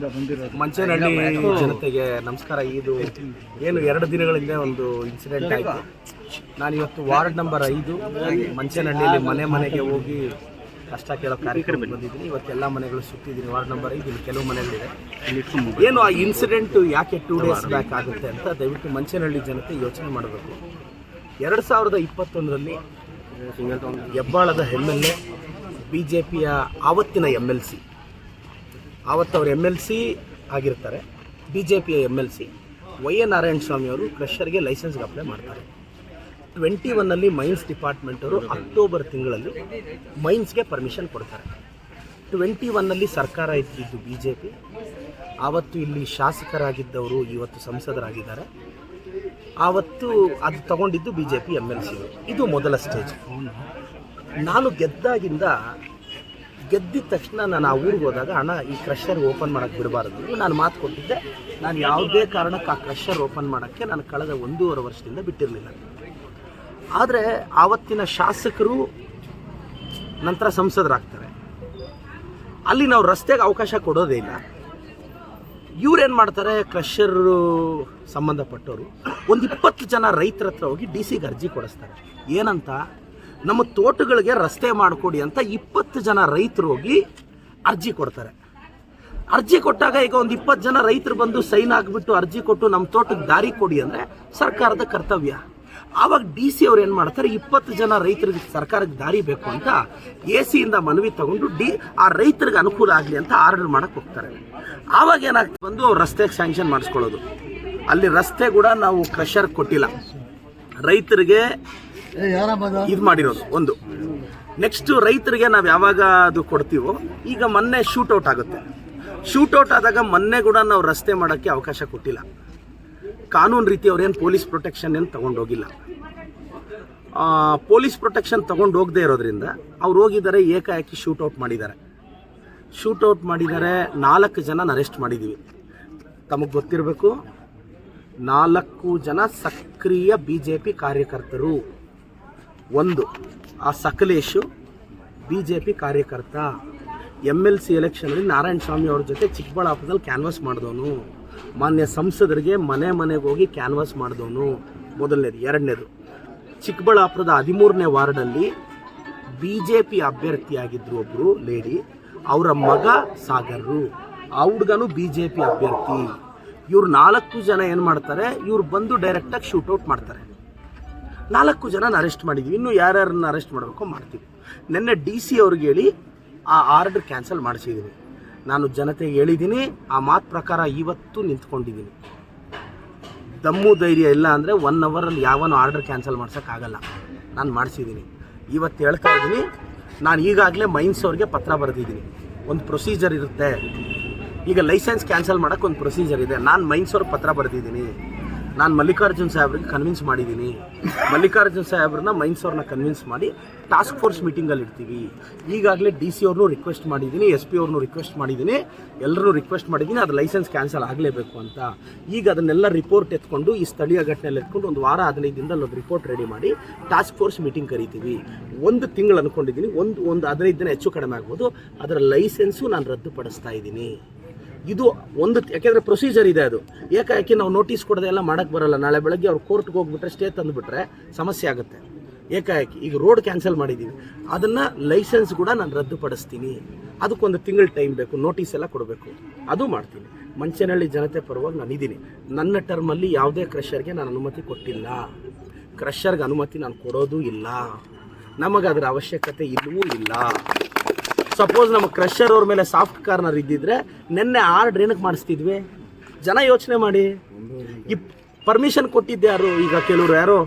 ಕ್ಷೇತ್ರದಿಂದ ಬಂದಿರೋದು. ಮಂಚೇನಹಳ್ಳಿ ಜನತೆಗೆ ನಮಸ್ಕಾರ. ಇದು ಏನು ಎರಡು ದಿನಗಳ ಹಿಂದೆ ಒಂದು ಇನ್ಸಿಡೆಂಟ್ ಆಯಿತು. ನಾನು ಇವತ್ತು ವಾರ್ಡ್ ನಂಬರ್ ಐದು ಮಂಚೇನಹಳ್ಳಿಯಲ್ಲಿ ಮನೆ ಮನೆಗೆ ಹೋಗಿ ಕಷ್ಟ ಕೇಳೋ ಕಾರ್ಯಕ್ರಮ ಬಂದಿದ್ದೀನಿ. ಇವತ್ತೆಲ್ಲ ಮನೆಗಳು ಸುತ್ತಿದ್ದೀನಿ. ವಾರ್ಡ್ ನಂಬರ್ ಐದು ಇಲ್ಲಿ ಕೆಲವು ಮನೆಗಳಿದೆ. ಏನು ಆ ಇನ್ಸಿಡೆಂಟ್ ಯಾಕೆ ಟೂ ಡೇಸ್ ಬ್ಯಾಕ್ ಆಗುತ್ತೆ ಅಂತ ದಯವಿಟ್ಟು ಮಂಚೇನಹಳ್ಳಿ ಜನತೆ ಯೋಚನೆ ಮಾಡಬೇಕು. ಎರಡು ಸಾವಿರದ ಇಪ್ಪತ್ತೊಂದರಲ್ಲಿ ಹೆಬ್ಬಾಳದ M L A B J ಪಿಯ ಆವತ್ತಿನ ಎಂ ಎಲ್ ಸಿ ಆವತ್ತು ಅವ್ರು ಎಂ ಎಲ್ ಸಿ ಆಗಿರ್ತಾರೆ. ಬಿ ಜೆ ಪಿಯ M L C Y A Narayana Swamy ಅವರು ಕ್ರಷರ್ಗೆ ಲೈಸೆನ್ಸ್ಗೆ ಅಪ್ಲೈ ಮಾಡ್ತಾರೆ. ಟ್ವೆಂಟಿ ಒನ್ನಲ್ಲಿ ಮೈನ್ಸ್ ಡಿಪಾರ್ಟ್ಮೆಂಟ್ ಅವರು ಅಕ್ಟೋಬರ್ ತಿಂಗಳಲ್ಲಿ ಮೈನ್ಸ್ಗೆ ಪರ್ಮಿಷನ್ ಕೊಡ್ತಾರೆ. ಟ್ವೆಂಟಿ ಒನ್ನಲ್ಲಿ ಸರ್ಕಾರ ಇದ್ದಿದ್ದು ಬಿ ಜೆ ಪಿ ಆವತ್ತು ಇಲ್ಲಿ ಶಾಸಕರಾಗಿದ್ದವರು ಇವತ್ತು ಸಂಸದರಾಗಿದ್ದಾರೆ. ಆವತ್ತು ಅದು ತಗೊಂಡಿದ್ದು B J P M L C ಇದು ಮೊದಲ ಸ್ಟೇಜ್ ನಾನು ಗೆದ್ದಾಗಿಂದ ಗೆದ್ದಿದ ತಕ್ಷಣ ನಾನು ಆ ಊರಿಗೆ ಹೋದಾಗ, ಅಣ್ಣ, ಈ ಕ್ರಷರ್ ಓಪನ್ ಮಾಡೋಕ್ಕೆ ಬಿಡಬಾರದು. ನಾನು ಮಾತು ಕೊಟ್ಟಿದ್ದೆ. ನಾನು ಯಾವುದೇ ಕಾರಣಕ್ಕೆ ಆ ಕ್ರಷರ್ ಓಪನ್ ಮಾಡೋಕ್ಕೆ ನಾನು ಕಳೆದ ಒಂದೂವರೆ ವರ್ಷದಿಂದ ಬಿಟ್ಟಿರಲಿಲ್ಲ. ಆದರೆ ಆವತ್ತಿನ ಶಾಸಕರು ನಂತರ ಸಂಸದರಾಗ್ತಾರೆ. ಅಲ್ಲಿ ನಾವು ರಸ್ತೆಗೆ ಅವಕಾಶ ಕೊಡೋದೇ ಇಲ್ಲ. ಇವ್ರೇನು ಮಾಡ್ತಾರೆ? ಕ್ರಷರು ಸಂಬಂಧಪಟ್ಟವರು ಒಂದು ಇಪ್ಪತ್ತು ಜನ ರೈತರ ಹತ್ರ ಹೋಗಿ ಡಿ ಸಿಗೆ ಅರ್ಜಿ ಕೊಡಿಸ್ತಾರೆ. ಏನಂತ? ನಮ್ಮ ತೋಟಗಳಿಗೆ ರಸ್ತೆ ಮಾಡಿಕೊಡಿ ಅಂತ ಇಪ್ಪತ್ತು ಜನ ರೈತರು ಹೋಗಿ ಅರ್ಜಿ ಕೊಡ್ತಾರೆ. ಅರ್ಜಿ ಕೊಟ್ಟಾಗ ಈಗ ಒಂದು ಇಪ್ಪತ್ತು ಜನ ರೈತರು ಬಂದು ಸೈನ್ ಆಗಿಬಿಟ್ಟು ಅರ್ಜಿ ಕೊಟ್ಟು ನಮ್ಮ ತೋಟಕ್ಕೆ ದಾರಿ ಕೊಡಿ ಅಂದರೆ ಸರ್ಕಾರದ ಕರ್ತವ್ಯ. ಆವಾಗ ಡಿ ಸಿ ಅವ್ರು ಏನು ಮಾಡ್ತಾರೆ, ಇಪ್ಪತ್ತು ಜನ ರೈತರಿಗೆ ಸರ್ಕಾರಕ್ಕೆ ದಾರಿ ಬೇಕು ಅಂತ ಎ ಸಿಯಿಂದ ಮನವಿ ತಗೊಂಡು ಡಿ ಆ ರೈತರಿಗೆ ಅನುಕೂಲ ಆಗಲಿ ಅಂತ ಆರ್ಡರ್ ಮಾಡಕ್ಕೆ ಹೋಗ್ತಾರೆ. ಆವಾಗ ಏನಾಗ್ತದೆ, ಬಂದು ಅವ್ರು ರಸ್ತೆಗೆ ಸ್ಯಾಂಕ್ಷನ್ ಮಾಡಿಸ್ಕೊಳ್ಳೋದು. ಅಲ್ಲಿ ರಸ್ತೆ ಕೂಡ ನಾವು ಕ್ರಷರ್ ಕೊಟ್ಟಿಲ್ಲ. ರೈತರಿಗೆ ಇದು ಮಾಡಿರೋದು, ಒಂದು. ನೆಕ್ಸ್ಟ್ ರೈತರಿಗೆ ನಾವು ಯಾವಾಗ ಅದು ಕೊಡ್ತೀವೋ, ಈಗ ಮೊನ್ನೆ ಶೂಟೌಟ್ ಆಗುತ್ತೆ. ಶೂಟೌಟ್ ಆದಾಗ ಮೊನ್ನೆ ಕೂಡ ನಾವು ರಸ್ತೆ ಮಾಡೋಕ್ಕೆ ಅವಕಾಶ ಕೊಟ್ಟಿಲ್ಲ. ಕಾನೂನು ರೀತಿ ಅವ್ರೇನು ಪೊಲೀಸ್ ಪ್ರೊಟೆಕ್ಷನ್ ಏನು ತಗೊಂಡೋಗಿಲ್ಲ. ಪೊಲೀಸ್ ಪ್ರೊಟೆಕ್ಷನ್ ತೊಗೊಂಡು ಹೋಗದೆ ಇರೋದ್ರಿಂದ ಅವ್ರು ಹೋಗಿದ್ದಾರೆ, ಏಕಾಏಕಿ ಔಟ್ ಮಾಡಿದ್ದಾರೆ. ಶೂಟೌಟ್ ಮಾಡಿದ್ದಾರೆ, ನಾಲ್ಕು ಜನ ಅರೆಸ್ಟ್ ಮಾಡಿದ್ದೀವಿ ತಮಗೆ ಗೊತ್ತಿರಬೇಕು, ನಾಲ್ಕು ಜನ ಸಕ್ರಿಯ ಬಿ ಜೆ ಪಿ ಕಾರ್ಯಕರ್ತರು. ಒಂದು. ಆ ಸಕಲೇಶು ಬಿ ಜೆ ಪಿ ಕಾರ್ಯಕರ್ತ. ಎಂ ಎಲ್ ಸಿ ಎಲೆಕ್ಷನಲ್ಲಿ ನಾರಾಯಣ ಸ್ವಾಮಿ ಅವ್ರ ಜೊತೆ ಚಿಕ್ಕಬಳ್ಳಾಪುರದಲ್ಲಿ ಕ್ಯಾನ್ವಾಸ್ ಮಾಡಿದವನು. ಮಾನ್ಯ ಸಂಸದರಿಗೆ ಮನೆ ಮನೆಗೆ ಹೋಗಿ ಕ್ಯಾನ್ವಾಸ್ ಮಾಡಿದವನು. ಮೊದಲನೇದು, ಎರಡನೇದು. ಚಿಕ್ಕಬಳ್ಳಾಪುರದ ಹದಿಮೂರನೇ ವಾರ್ಡಲ್ಲಿ ಬಿ ಜೆ ಪಿ ಅಭ್ಯರ್ಥಿಯಾಗಿದ್ದರು ಒಬ್ಬರು ಲೇಡಿ ಅವರ ಮಗ ಸಾಗರರು. ಆ ಹುಡುಗನು ಬಿ ಜೆ ಪಿ ಅಭ್ಯರ್ಥಿ. ಇವ್ರು ನಾಲ್ಕು ಜನ ಏನು ಮಾಡ್ತಾರೆ, ಇವ್ರು ಬಂದು ಡೈರೆಕ್ಟಾಗಿ ಶೂಟೌಟ್ ಮಾಡ್ತಾರೆ. ನಾಲ್ಕು ಜನನ ಅರೆಸ್ಟ್ ಮಾಡಿದ್ವಿ. ಇನ್ನು ಯಾರ್ಯಾರನ್ನ ಅರೆಸ್ಟ್ ಮಾಡಬೇಕು ಮಾಡ್ತೀವಿ. ನಿನ್ನೆ ಡಿ ಸಿ ಅವ್ರಿಗೆ ಹೇಳಿ, ಆ ಆರ್ಡರ್ ಕ್ಯಾನ್ಸಲ್ ಮಾಡಿಸಿದ್ದೀನಿ ನಾನು ಜನತೆಗೆ ಹೇಳಿದ್ದೀನಿ ಆ ಮಾತು ಪ್ರಕಾರ ಇವತ್ತು ನಿಂತ್ಕೊಂಡಿದ್ದೀನಿ ದಮ್ಮು ಧೈರ್ಯ ಇಲ್ಲ ಅಂದರೆ ಒನ್ ಅವರಲ್ಲಿ ಯಾವನು ಆರ್ಡರ್ ಕ್ಯಾನ್ಸಲ್ ಮಾಡ್ಸೋಕ್ಕಾಗಲ್ಲ ನಾನು ಮಾಡಿಸಿದ್ದೀನಿ ಇವತ್ತು ಹೇಳ್ತಾ ಇದ್ದೀನಿ ನಾನು ಈಗಾಗಲೇ ಮೈನ್ಸ್ ಅವ್ರಿಗೆ ಪತ್ರ ಬರೆದಿದ್ದೀನಿ ಒಂದು ಪ್ರೊಸೀಜರ್ ಇರುತ್ತೆ. ಈಗ ಲೈಸೆನ್ಸ್ ಕ್ಯಾನ್ಸಲ್ ಮಾಡೋಕ್ಕೆ ಒಂದು ಪ್ರೊಸೀಜರ್ ಇದೆ. ನಾನು ಮೈನ್ಸ್ ಅವ್ರಿಗೆ ಪತ್ರ ಬರೆದಿದ್ದೀನಿ ನಾನು ಮಲ್ಲಿಕಾರ್ಜುನ್ ಸಾಹೇಬ್ರಿಗೆ ಕನ್ವಿನ್ಸ್ ಮಾಡಿದ್ದೀನಿ ಮಲ್ಲಿಕಾರ್ಜುನ್ ಸಾಹೇಬ್ರನ್ನ ಮೈನ್ಸ್ ಅವ್ರನ್ನ ಕನ್ವಿನ್ಸ್ ಮಾಡಿ ಟಾಸ್ಕ್ ಫೋರ್ಸ್ ಮೀಟಿಂಗಲ್ಲಿ ಇರ್ತೀವಿ ಈಗಾಗಲೇ ಡಿ ಸಿ ಅವ್ರನ್ನೂ ರಿಕ್ವೆಸ್ಟ್ ಮಾಡಿದ್ದೀನಿ ಎಸ್ ಪಿ ಅವ್ರನ್ನೂ ರಿಕ್ವೆಸ್ಟ್ ಮಾಡಿದ್ದೀನಿ ಎಲ್ಲರೂ ರಿಕ್ವೆಸ್ಟ್ ಮಾಡಿದ್ದೀನಿ ಅದು ಲೈಸೆನ್ಸ್ ಕ್ಯಾನ್ಸಲ್ ಆಗಲೇಬೇಕು ಅಂತ. ಈಗ ಅದನ್ನೆಲ್ಲ ರಿಪೋರ್ಟ್ ಎತ್ಕೊಂಡು, ಈ ಸ್ಥಳೀಯ ಘಟನೆಯಲ್ಲಿ ಎತ್ಕೊಂಡು ಒಂದು ವಾರ ಹದಿನೈದು ದಿನದಲ್ಲಿ ಒಂದು ರಿಪೋರ್ಟ್ ರೆಡಿ ಮಾಡಿ ಟಾಸ್ಕ್ ಫೋರ್ಸ್ ಮೀಟಿಂಗ್ ಕರಿತೀವಿ. ಒಂದು ತಿಂಗಳು ಅಂದ್ಕೊಂಡಿದ್ದೀನಿ ಒಂದು ಒಂದು ಹದಿನೈದು ದಿನ ಹೆಚ್ಚು ಕಡಿಮೆ ಆಗ್ಬೋದು. ಅದರ ಲೈಸೆನ್ಸು ನಾನು ರದ್ದುಪಡಿಸ್ತಾ ಇದ್ದೀನಿ ಇದು ಒಂದು ಯಾಕೆಂದರೆ ಪ್ರೊಸೀಜರ್ ಇದೆ ಅದು. ಏಕಾಏಕಿ ನಾವು ನೋಟಿಸ್ ಕೊಡದೆ ಎಲ್ಲ ಮಾಡೋಕ್ಕೆ ಬರಲ್ಲ. ನಾಳೆ ಬೆಳಗ್ಗೆ ಅವ್ರು ಕೋರ್ಟ್ಗೆ ಹೋಗ್ಬಿಟ್ರೆ ಸ್ಟೇ ತಂದುಬಿಟ್ರೆ ಸಮಸ್ಯೆ ಆಗುತ್ತೆ. ಏಕಾಏಕಿ. ಈಗ ರೋಡ್ ಕ್ಯಾನ್ಸಲ್ ಮಾಡಿದ್ದೀವಿ ಅದನ್ನು ಲೈಸೆನ್ಸ್ ಕೂಡ ನಾನು ರದ್ದುಪಡಿಸ್ತೀನಿ. ಅದಕ್ಕೊಂದು ತಿಂಗಳ ಟೈಮ್ ಬೇಕು. ನೋಟಿಸ್ ಎಲ್ಲ ಕೊಡಬೇಕು. ಅದು ಮಾಡ್ತೀನಿ. ಮಂಚನಹಳ್ಳಿ ಜನತೆ ಪರವಾಗಿ ನಾನು ಇದ್ದೀನಿ ನನ್ನ ಟರ್ಮಲ್ಲಿ ಯಾವುದೇ ಕ್ರಷರ್ಗೆ ನಾನು ಅನುಮತಿ ಕೊಟ್ಟಿಲ್ಲ. ಕ್ರಷರ್ಗೆ ಅನುಮತಿ ನಾನು ಕೊಡೋದು ಇಲ್ಲ. ನಮಗೆ ಅದರ ಅವಶ್ಯಕತೆ ಇಲ್ಲವೂ ಇಲ್ಲ. ಸಪೋಸ್ ನಮ್ಮ ಕ್ರಷರ್ ಅವ್ರ ಮೇಲೆ ಸಾಫ್ಟ್ ಕಾರ್ನರ್ ಇದ್ದಿದ್ರೆ ನಿನ್ನೆ ಆರ್ಡ್ರ್ ಏನಕ್ಕೆ ಮಾಡಿಸ್ತಿದ್ವಿ? ಜನ ಯೋಚನೆ ಮಾಡಿ. ಈ ಪರ್ಮಿಷನ್ ಕೊಟ್ಟಿದ್ದು ಯಾರು? ಈಗ ಕೆಲವರು ಯಾರೋ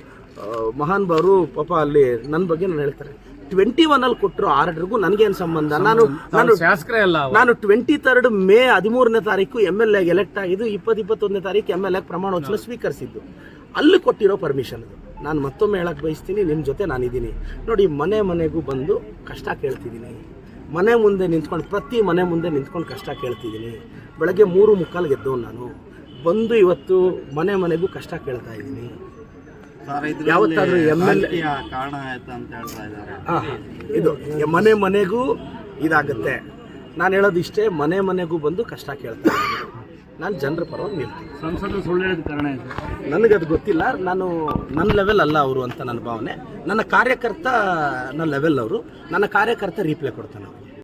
ಮಹಾನ್ ಬಾರು ಪಾಪ ಅಲ್ಲಿ ನನ್ನ ಬಗ್ಗೆ ನಾನು ಹೇಳ್ತಾರೆ. ಟ್ವೆಂಟಿ ಒನ್ ಅಲ್ಲಿ ಕೊಟ್ಟರು ಆರ್ಡರ್ಗೂ ನನಗೇನು ಸಂಬಂಧ? ನಾನು ನಾನು ಶಾಸಕರೇ ಅಲ್ಲ ನಾನು ಟ್ವೆಂಟಿ ತರ್ಡ್ ಮೇ ಹದಿಮೂರನೇ ತಾರೀಕು ಎಂ ಎಲ್ ಎಗೆ ಎಲೆಕ್ಟ್ ಆಗಿದ್ದು ಇಪ್ಪತ್ತು ಇಪ್ಪತ್ತೊಂದನೇ ತಾರೀಕು ಎಂ ಎಲ್ ಎ ಪ್ರಮಾಣವಚನ ಸ್ವೀಕರಿಸಿದ್ದು. ಅಲ್ಲಿ ಕೊಟ್ಟಿರೋ ಪರ್ಮಿಷನ್ ಅದು. ನಾನು ಮತ್ತೊಮ್ಮೆ ಹೇಳಕ್ಕೆ ಬಯಸ್ತೀನಿ ನಿಮ್ಮ ಜೊತೆ ನಾನಿದ್ದೀನಿ. ನೋಡಿ ಮನೆ ಮನೆಗೂ ಬಂದು ಕಷ್ಟ ಕೇಳ್ತಿದ್ದೀನಿ. ಮನೆ ಮುಂದೆ ನಿಂತ್ಕೊಂಡು ಪ್ರತಿ ಮನೆ ಮುಂದೆ ನಿಂತ್ಕೊಂಡು ಕಷ್ಟ ಕೇಳ್ತಿದ್ದೀನಿ. ಬೆಳಗ್ಗೆ ಮೂರು ಮುಕ್ಕಾಲು ಗೆದ್ದವು ನಾನು. ಬಂದು ಇವತ್ತು ಮನೆ ಮನೆಗೂ ಕಷ್ಟ ಕೇಳ್ತಾ ಇದ್ದೀನಿ. ಯಾವತ್ತಾದರೂ ಎಂ ಎಲ್ ಕಾರಣ ಆಯ್ತು ಅಂತ ಹೇಳ್ತಾ ಇದ್ದಾರೆ. ಹಾಂ ಇದು ಮನೆ ಮನೆಗೂ ಇದಾಗುತ್ತೆ. ನಾನು ಹೇಳೋದು ಇಷ್ಟೇ ಮನೆ ಮನೆಗೂ ಬಂದು ಕಷ್ಟ ಕೇಳ್ತಾ ಇದ್ದೀನಿ. ನಾನು ಜನರ ಪರವಾಗಿ ನಿಲ್ತೀನಿ. ಸಂಸದ ಸುಳ್ಳು ಹೇಳಿದ ಕಾರಣ ನನಗೆ ನನಗದು ಗೊತ್ತಿಲ್ಲ. ನಾನು ನನ್ನ ಲೆವೆಲ್ ಅಲ್ಲ ಅವರು ಅಂತ ನನ್ನ ಭಾವನೆ. ನನ್ನ ಕಾರ್ಯಕರ್ತ ನನ್ನ ಲೆವೆಲ್ ಅವರು. ನನ್ನ ಕಾರ್ಯಕರ್ತ ರೀಪ್ಲೈ ಕೊಡ್ತಾನೆ ಅವ್ರಿಗೆ